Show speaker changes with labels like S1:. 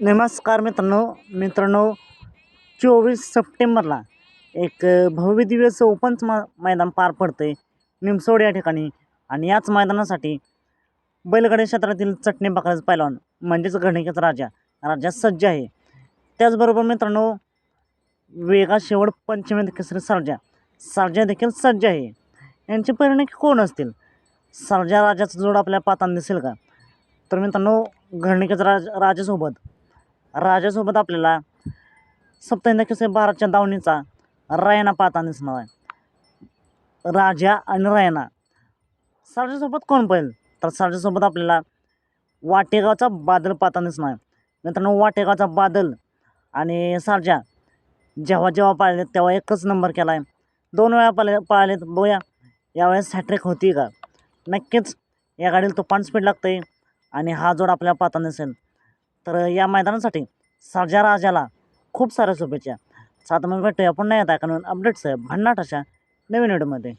S1: नमस्कार मित्रांनो मित्रांनो चोवीस सप्टेंबरला एक अ, भव्य दिवस मा मैदान पार पडते निमसोड या ठिकाणी. आणि याच मैदानासाठी बैलगाडी क्षेत्रातील चटणी बकराचा पैलवान म्हणजेच गणिकेचा राजा राजा सज्ज आहे. त्याचबरोबर मित्रांनो वेगा शेवट पंचमी केसरी सर्जा सर्जा देखील सज्ज आहे. यांचे परिणाम कोण असतील? सर्जा राजाचा जोड आपल्या पातान दिसेल का? तर मित्रांनो घरणिकेचा राज राजासोबत राजासोबत आपल्याला सप्ताहिंदा केसरी बाराच्या दावणीचा रायना पाहता दिसणार आहे. राजा आणि रायना. सर्जासोबत कोण पाहिजे तर सर्जासोबत आपल्याला वाटेगावचा बादल पाहता दिसणार आहे. मित्रांनो वाटेगावचा बादल आणि सर्जा जेव्हा जेव्हा पाळले तेव्हा एकच नंबर केला आहे दोन वेळा पाळले पाळलेत बघूया. यावेळेस हॅट्रिक होती का? नक्कीच. या गाडीला तुफान स्पीड लागतं आहे आणि हा जोड आपल्याला पाहता दिसेल. तर या मैदानासाठी सर्जा राजाला खूप साऱ्या शुभेच्छा. सात मग भेटूया पुन्हा येत आहे कारण अपडेट्स आहे भन्नाट अशा नवीन व्हिडिओमध्ये